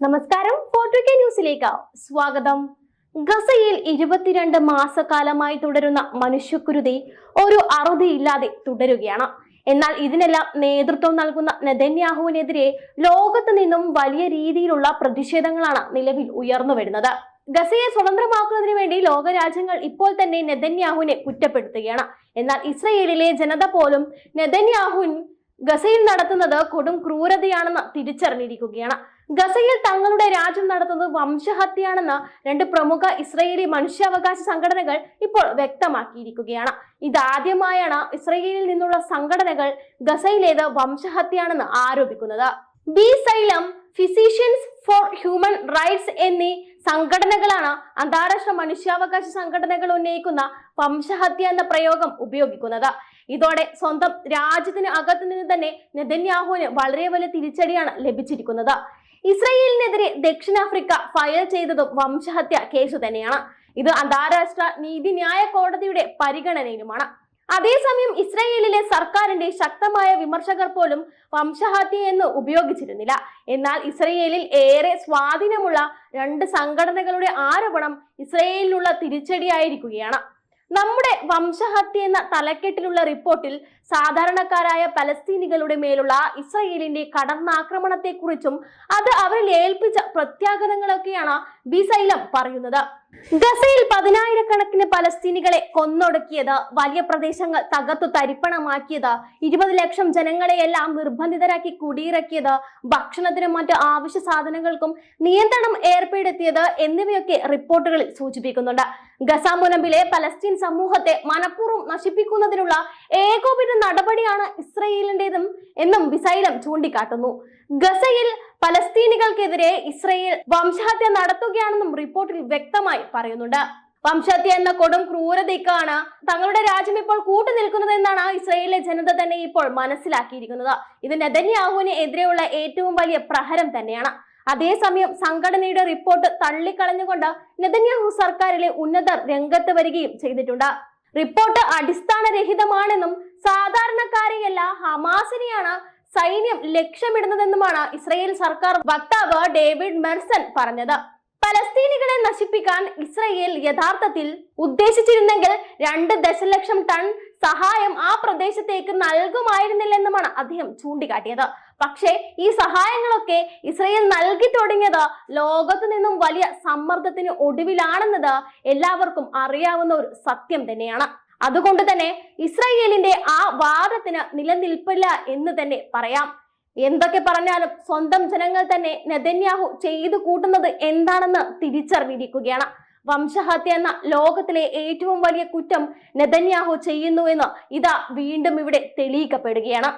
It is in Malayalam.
നമസ്കാരം. ഫോർട്ടു കെ ന്യൂസിലേക്ക് സ്വാഗതം. ഗസയിൽ ഇരുപത്തിരണ്ട് മാസക്കാലമായി തുടരുന്ന മനുഷ്യക്കുരുതി ഒരു അറുതിയില്ലാതെ തുടരുകയാണ്. എന്നാൽ ഇതിനെല്ലാം നേതൃത്വം നൽകുന്ന നെതന്യാഹുവിനെതിരെ ലോകത്ത് നിന്നും വലിയ രീതിയിലുള്ള പ്രതിഷേധങ്ങളാണ് നിലവിൽ ഉയർന്നു വരുന്നത്. ഗസയെ സ്വതന്ത്രമാക്കുന്നതിന് വേണ്ടി ലോകരാജ്യങ്ങൾ ഇപ്പോൾ തന്നെ നെതന്യാഹുവിനെ കുറ്റപ്പെടുത്തുകയാണ്. എന്നാൽ ഇസ്രയേലിലെ ജനത പോലും നെതന്യാഹുൻ ഗസയിൽ നടത്തുന്നത് കൊടും ക്രൂരതയാണെന്ന് തിരിച്ചറിഞ്ഞിരിക്കുകയാണ്. ഗസയിൽ തങ്ങളുടെ രാജ്യം നടത്തുന്നത് വംശഹത്യയാണെന്ന് രണ്ട് പ്രമുഖ ഇസ്രയേലി മനുഷ്യാവകാശ സംഘടനകൾ ഇപ്പോൾ വ്യക്തമാക്കിയിരിക്കുകയാണ്. ഇതാദ്യമായാണ് ഇസ്രയേലിൽ നിന്നുള്ള സംഘടനകൾ ഗസയിലേത് വംശഹത്യയാണെന്ന് ആരോപിക്കുന്നത്. B'Tselem physicians for human rights എന്നീ സംഘടനകളാണ് അന്താരാഷ്ട്ര മനുഷ്യാവകാശ സംഘടനകൾ ഉന്നയിക്കുന്ന വംശഹത്യ എന്ന പ്രയോഗം ഉപയോഗിക്കുന്നത്. ഇതോടെ സ്വന്തം രാജ്യത്തിന് അകത്തു നിന്ന് തന്നെ നെതന്യാഹുവിന് വളരെ വലിയ തിരിച്ചടിയാണ് ലഭിച്ചിരിക്കുന്നത്. ഇസ്രയേലിനെതിരെ ദക്ഷിണാഫ്രിക്ക ഫയൽ ചെയ്തതും വംശഹത്യ കേസ് തന്നെയാണ്. ഇത് അന്താരാഷ്ട്ര നീതിന്യായ കോടതിയുടെ പരിഗണനയിലുമാണ്. അതേസമയം ഇസ്രായേലിലെ സർക്കാരിന്റെ ശക്തമായ വിമർശകർ പോലും വംശഹത്യ എന്ന് ഉപയോഗിച്ചിരുന്നില്ല. എന്നാൽ ഇസ്രയേലിൽ ഏറെ സ്വാധീനമുള്ള രണ്ട് സംഘടനകളുടെ ആരോപണം ഇസ്രയേലിനുള്ള തിരിച്ചടിയായിരിക്കുകയാണ്. നമ്മുടെ വംശഹത്യ എന്ന തലക്കെട്ടിലുള്ള റിപ്പോർട്ടിൽ സാധാരണക്കാരായ പലസ്തീനികളുടെ മേലുള്ള ഇസ്രയേലിന്റെ കടന്നാക്രമണത്തെക്കുറിച്ചും അത് അവരിൽ ഏൽപ്പിച്ച പ്രത്യാഘാതങ്ങളൊക്കെയാണ് ബിസൈലം പറയുന്നത്. ഗസയിൽ പതിനായിരക്കണക്കിന് പലസ്തീനികളെ കൊന്നൊടുക്കിയത് വലിയ പ്രദേശങ്ങൾ തകർത്തു തരിപ്പണമാക്കിയത് ഇരുപത് ലക്ഷം ജനങ്ങളെയെല്ലാം നിർബന്ധിതരാക്കി കുടിയിറക്കിയത് ഭക്ഷണത്തിനും മറ്റ് ആവശ്യ സാധനങ്ങൾക്കും നിയന്ത്രണം ഏർപ്പെടുത്തിയത് എന്നിവയൊക്കെ റിപ്പോർട്ടുകളിൽ സൂചിപ്പിക്കുന്നുണ്ട്. ഗസ മുനമ്പിലെ പലസ്തീൻ സമൂഹത്തെ മനഃപൂർവം നശിപ്പിക്കുന്നതിനുള്ള ഏകോപിത നടപടിയാണ് ഇസ്രയേലിന്റെതും എന്നും വിസൈലം ചൂണ്ടിക്കാട്ടുന്നു. ഗസയിൽ പലസ്തീനികൾക്കെതിരെ ഇസ്രയേൽ വംശഹത്യ നടത്തുകയാണെന്നും റിപ്പോർട്ടിൽ വ്യക്തമായി പറയുന്നുണ്ട്. വംശഹത്യ എന്ന കൊടും ക്രൂരതയ്ക്കാണ് തങ്ങളുടെ രാജ്യം ഇപ്പോൾ കൂട്ടു നിൽക്കുന്നത് എന്നാണ് ഇസ്രയേലിലെ ജനത തന്നെ ഇപ്പോൾ മനസ്സിലാക്കിയിരിക്കുന്നത്. ഇത് നെതന്യാഹുവിന് എതിരെയുള്ള ഏറ്റവും വലിയ പ്രഹരം തന്നെയാണ്. അതേസമയം സംഘടനയുടെ റിപ്പോർട്ട് തള്ളിക്കളഞ്ഞുകൊണ്ട് നെതന്യാഹു സർക്കാരിലെ ഉന്നതർ രംഗത്ത് വരികയും ചെയ്തിട്ടുണ്ട്. റിപ്പോർട്ട് അടിസ്ഥാനരഹിതമാണെന്നും സാധാരണക്കാരെയല്ല ഹമാസിനെയാണ് സൈന്യം ലക്ഷ്യമിടുന്നതെന്നുമാണ് ഇസ്രയേൽ സർക്കാർ വക്താവ് ഡേവിഡ് മെർസൺ പറഞ്ഞത്. പലസ്തീനികളെ നശിപ്പിക്കാൻ ഇസ്രയേൽ യഥാർത്ഥത്തിൽ ഉദ്ദേശിച്ചിരുന്നെങ്കിൽ രണ്ട് ദശലക്ഷം ടൺ സഹായം ആ പ്രദേശത്തേക്ക് നൽകുമായിരുന്നില്ലെന്നുമാണ് അദ്ദേഹം ചൂണ്ടിക്കാട്ടിയത്. പക്ഷേ ഈ സഹായങ്ങളൊക്കെ ഇസ്രയേൽ നൽകി തുടങ്ങിയത് ലോകത്തു നിന്നും വലിയ സമ്മർദ്ദത്തിന് ഒടുവിലാണെന്നത് എല്ലാവർക്കും അറിയാവുന്ന ഒരു സത്യം തന്നെയാണ്. അതുകൊണ്ട് തന്നെ ഇസ്രയേലിന്റെ ആ വാദത്തിന് നിലനിൽപ്പില്ല എന്ന് തന്നെ പറയാം. എന്തൊക്കെ പറഞ്ഞാലും സ്വന്തം ജനങ്ങൾ തന്നെ നെതന്യാഹു ചെയ്തു കൂട്ടുന്നത് എന്താണെന്ന് തിരിച്ചറിഞ്ഞിരിക്കുകയാണ്. വംശഹത്യ എന്ന ലോകത്തിലെ ഏറ്റവും വലിയ കുറ്റം നെതന്യാഹു ചെയ്യുന്നു എന്ന് ഇതാ വീണ്ടും ഇവിടെ തെളിയിക്കപ്പെടുകയാണ്.